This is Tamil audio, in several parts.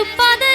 திருப்பத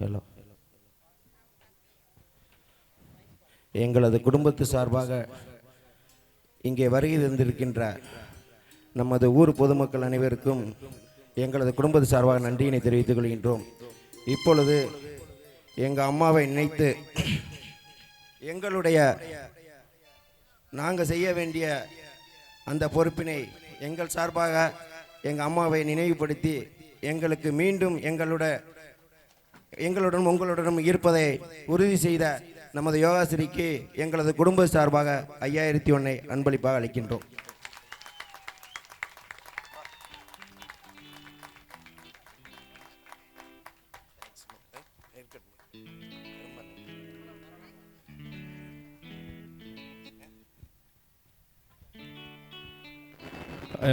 ஹலோ எங்களது குடும்பத்து சார்பாக இங்கே வருகை தந்திருக்கின்ற நமது ஊர் பொதுமக்கள் அனைவருக்கும் எங்களது குடும்பத்து சார்பாக நன்றியினை தெரிவித்துக் கொள்கின்றோம். இப்பொழுது எங்கள் அம்மாவை நினைத்து எங்களுடைய நாங்கள் செய்ய வேண்டிய அந்த பொறுப்பினை எங்கள் சார்பாக எங்கள் அம்மாவை நினைவுபடுத்தி எங்களுக்கு மீண்டும் எங்களோட எங்களுடன் உங்களுடனும் இருப்பதை உறுதி செய்த நமது யோகாசிரிக்கு எங்களது குடும்ப சார்பாக ஐயாயிரத்தி ஒன்றை அன்பளிப்பாக அளிக்கின்றோம்.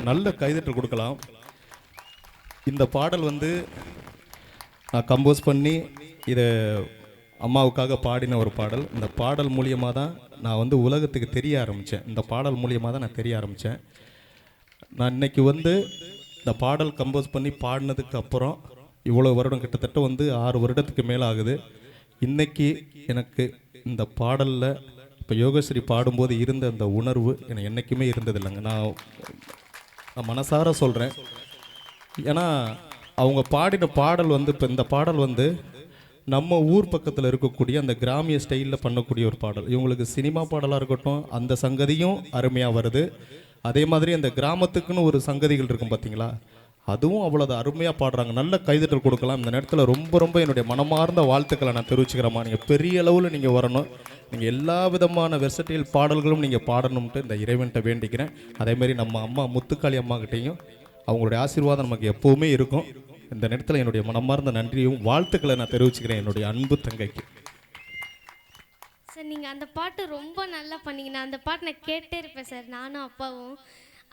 நல்ல கைதற்று கொடுக்கலாம். இந்த பாடல் வந்து நான் கம்போஸ் பண்ணி இதை அம்மாவுக்காக பாடின ஒரு பாடல். இந்த பாடல் மூலியமாக தான் நான் வந்து உலகத்துக்கு தெரிய ஆரம்பித்தேன் இந்த பாடல் மூலியமாக தான் நான் தெரிய ஆரம்பித்தேன் நான் இன்னைக்கு வந்து இந்த பாடல் கம்போஸ் பண்ணி பாடினதுக்கு அப்புறம் இவ்வளோ வருடம் கிட்டத்தட்ட வந்து ஆறு வருடத்துக்கு மேலே ஆகுது. இன்றைக்கி எனக்கு இந்த பாடலில் இப்போ யோகஸ்ரீ பாடும்போது இருந்த அந்த உணர்வு எனக்கு என்றைக்குமே இருந்ததில்லைங்க. நான் நான் மனசார சொல்கிறேன் ஏன்னா அவங்க பாடின பாடல் வந்து இப்போ இந்த பாடல் வந்து நம்ம ஊர் பக்கத்தில் இருக்கக்கூடிய அந்த கிராமிய ஸ்டைலில் பண்ணக்கூடிய ஒரு பாடல். இவங்களுக்கு சினிமா பாடலாக இருக்கட்டும் அந்த சங்கதியும் அருமையாக வருது. அதே மாதிரி அந்த கிராமத்துக்குன்னு ஒரு சங்கதிகள் இருக்கும் பார்த்தீங்களா அதுவும் அவ்வளவு அருமையாக பாடுறாங்க. நல்ல கைதட்டல் கொடுக்கலாம். இந்த நேரத்தில் ரொம்ப ரொம்ப என்னுடைய மனமார்ந்த வாழ்த்துக்களை நான் தெரிவிச்சுக்கிறேம்மா. நீங்கள் பெரிய அளவில் நீங்கள் வரணும். நீங்கள் எல்லா விதமான வெர்சட்டியல் பாடல்களும் நீங்கள் பாடணும்ட்டு இந்த இறைவன்கிட்ட வேண்டிக்கிறேன். அதேமாரி நம்ம அம்மா முத்துக்காளி அம்மாக்கிட்டேயும் அவங்களுடைய ஆசீர்வாதம் நமக்கு எப்போவுமே இருக்கும். இந்த நேரத்தில் என்னுடைய மனமார்ந்த நன்றியும் வாழ்த்துக்களை நான் தெரிவிச்சுக்கிறேன் என்னுடைய அன்பு தங்கைக்கு. சார் நீங்கள் அந்த பாட்டு ரொம்ப நல்லா பண்ணீங்க. நான் அந்த பாட்டு நான் கேட்டே இருப்பேன் சார் நானும் அப்பாவும்.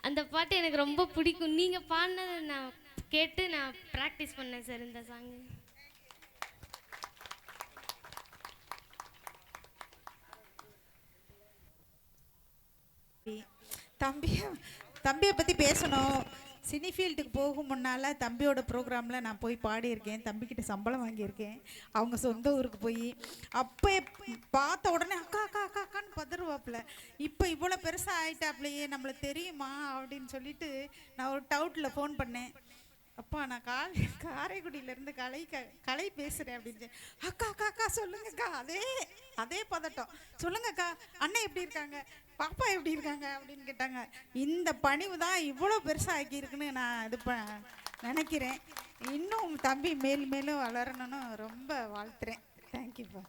அந்த பாட்டு எனக்கு ரொம்ப பிடிக்கும். நீங்கள் பாடினதை நான் கேட்டு நான் ப்ராக்டிஸ் பண்ணேன் சார் இந்த சாங்கு தம்பியை தம்பியை பற்றி பேசணும். சினி ஃபீல்டுக்கு போகும் முன்னால் தம்பியோட ப்ரோக்ராமில் நான் போய் பாடியிருக்கேன். தம்பிக்கிட்ட சம்பளம் வாங்கியிருக்கேன். அவங்க சொந்த ஊருக்கு போய் அப்போ பார்த்த உடனே அக்கா அக்கா அக்கா அக்கான்னு பதறுவாப்பில். இப்போ இவ்வளோ பெருசாக ஆகிட்டாப்லையே நம்மளுக்கு தெரியுமா அப்படின்னு சொல்லிட்டு நான் ஒரு டவுட்டில் ஃபோன் பண்ணேன். அப்பா நான் கால் காரைக்குடியிலேருந்து கலை க கலை பேசுகிறேன் அப்படின்னு அக்கா அக்கா அக்கா சொல்லுங்கக்கா அதே அதே பதட்டம். சொல்லுங்கக்கா அண்ணன் எப்படி இருக்காங்க? பாப்பா எப்படி இருக்காங்க? அப்படின்னு கேட்டாங்க. இந்த பணிவு தான் இவ்வளோ பெருசாக ஆக்கியிருக்குன்னு நான் இது ப நினைக்கிறேன். இன்னும் தம்பி மேல் மேலும் வளரணும்னு ரொம்ப வாழ்த்துறேன். தேங்க்யூப்பா